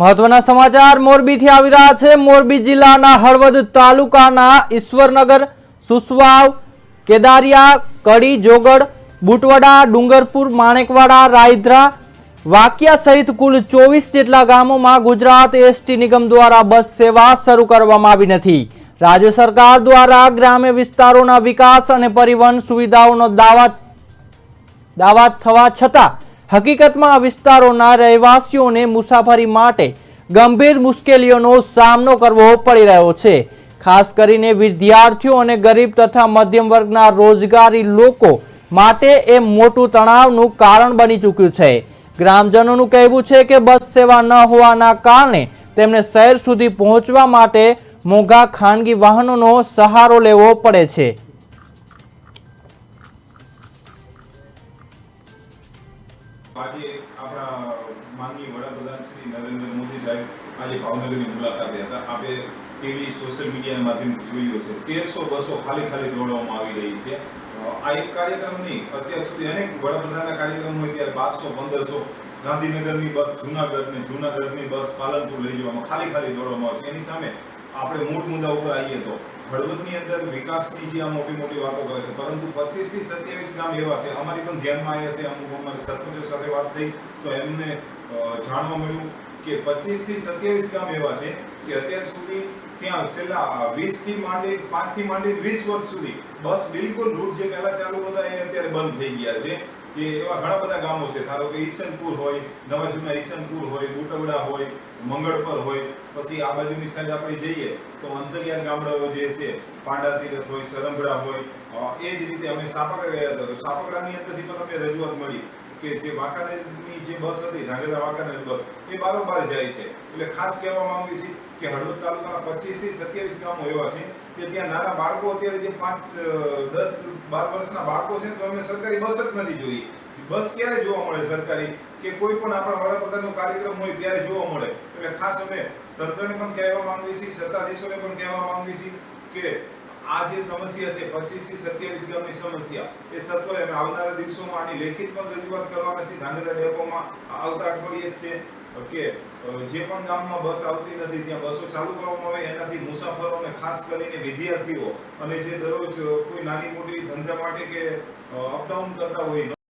મહત્વના સમાચાર મોરબીથી આવી રહ્યા છે. મોરબી જિલ્લાના હળવદ તાલુકાના ઈશ્વરનગર, સુસવાવ, કેદારિયા, કડી, જોગડ, બુટવડા, ડુંગરપુર, માણેકવાડા, રાયધ્રા, વાકિયા સહિત કુલ ચોવીસ જેટલા ગામોમાં ગુજરાત એસટી નિગમ દ્વારા બસ સેવા શરૂ કરવામાં આવી નથી. રાજ્ય સરકાર દ્વારા ગ્રામ્ય વિસ્તારોના વિકાસ અને પરિવહન સુવિધાઓનો દાવા દાવા થવા છતાં હકીકતમાં આ વિસ્તારોના રહેવાસીઓને મુસાફરી માટે ગંભીર મુશ્કેલીઓનો સામનો કરવો પડી રહ્યો છે. ખાસ કરીને વિદ્યાર્થીઓ અને ગરીબ તથા મધ્યમ વર્ગના રોજગારી લોકો માટે એ મોટું તણાવનું કારણ બની ચૂક્યું છે. ગ્રામજનોનું કહેવું છે કે બસ સેવા ન હોવાના કારણે તેમને શહેર સુધી પહોંચવા માટે મોંઘા ખાનગી વાહનોનો સહારો લેવો પડે છે. આજે આપણા માનનીય વડાપ્રધાન શ્રી નરેન્દ્ર મોદી સાહેબ આજે ભાવનગરની મુલાકાતે હતા. આપે ટીવી સોશિયલ મીડિયાના માધ્યમથી જોયું હશે. તેરસો બસો ખાલી ખાલી દોડવામાં આવી રહી છે. આ એક કાર્યક્રમ નહીં, અત્યાર સુધી અનેક વડાપ્રધાનના કાર્યક્રમ હોય ત્યારે બારસો, પંદરસો ગાંધીનગરની બસ જુનાગઢ ને જુનાગઢની બસ પાલનપુર લઈ જવામાં ખાલી ખાલી દોડવામાં આવશે. એની સામે આપણે મૂળ મુદ્દા ઉપર આવીએ તો. હળવદની અંદર વિકાસની જે આ મોટી મોટી વાતો કરે છે, પરંતુ પચીસથી સત્યાવીસ ગામ એવા છે, અમારી પણ ધ્યાનમાં આવ્યા છે, અમુક અમારે સરપંચો સાથે વાત થઈ તો એમને જાણવા મળ્યું. કે પચીસથી સત્યાવીસ ગામ એવા છે કે અત્યાર સુધી ત્યાં છેલ્લા વીસથી માંડી, પાંચથી માંડી વીસ વર્ષ સુધી બસ બિલકુલ રૂટ જે પહેલા ચાલુ હતા એ અત્યારે બંધ થઈ ગયા છે. જે એવા ઘણા બધા ગામો છે. ધારો કે ઈસનપુર હોય નવા ઈસનપુર હોય, બુટવડા હોય, મંગળપર હોય, પછી આ બાજુની સાઈડ આપણે જઈએ તો અંતરિયાળ ગામડાઓ જે છે, પાંડા તીરથ હોય સરંભડા હોય એ જ રીતે અમે સાપકડા ગયા હતા. તો સાપકડાની અંદરથી પણ અમને રજૂઆત મળી કે જે વાંકાનેરની જે બસ હતી, ધાંગધ્રા વાંકાનેર બસ, એ બારોબાર જાય છે. એટલે ખાસ કહેવા માંગુ છું કે હળવદ તાલુકાના પચીસથી સત્યાવીસ ગામો એવા છે કે ત્યાં નાના બાળકો અત્યારે જે પાંચ દસ, બાર વર્ષના બાળકો છે તો એમને સરકારી બસ જ નથી જોઈ બસ ક્યારે જોવા મળે સરકારી? કે કોઈ પણ આપણા વડાપ્રધાનનો કાર્યક્રમ હોય ત્યારે જોવા મળે. એટલે ખાસ અમે તંત્રને પણ કહેવા માંગીએ છીએ સત્તાધીશોને પણ કહેવા માંગીએ છીએ કે આ જે સમસ્યા છે, પચીસથી સત્યાવીસ ગામની સમસ્યા, એ સત્વરે અમે આવનારા દિવસોમાં આની લેખિત પણ રજૂઆત કરવાના છે. ધાંગધ્રા ડેપોમાં આવતા અઠવાડિયે જ તે, કે જે પણ ગામમાં બસ આવતી નથી, ત્યાં બસો ચાલુ કરવામાં આવે. એનાથી મુસાફરોને ખાસ કરીને વિદ્યાર્થીઓ અને જે દરરોજ કોઈ નાની મોટી ધંધા માટે કે અપડાઉન કરતા હોય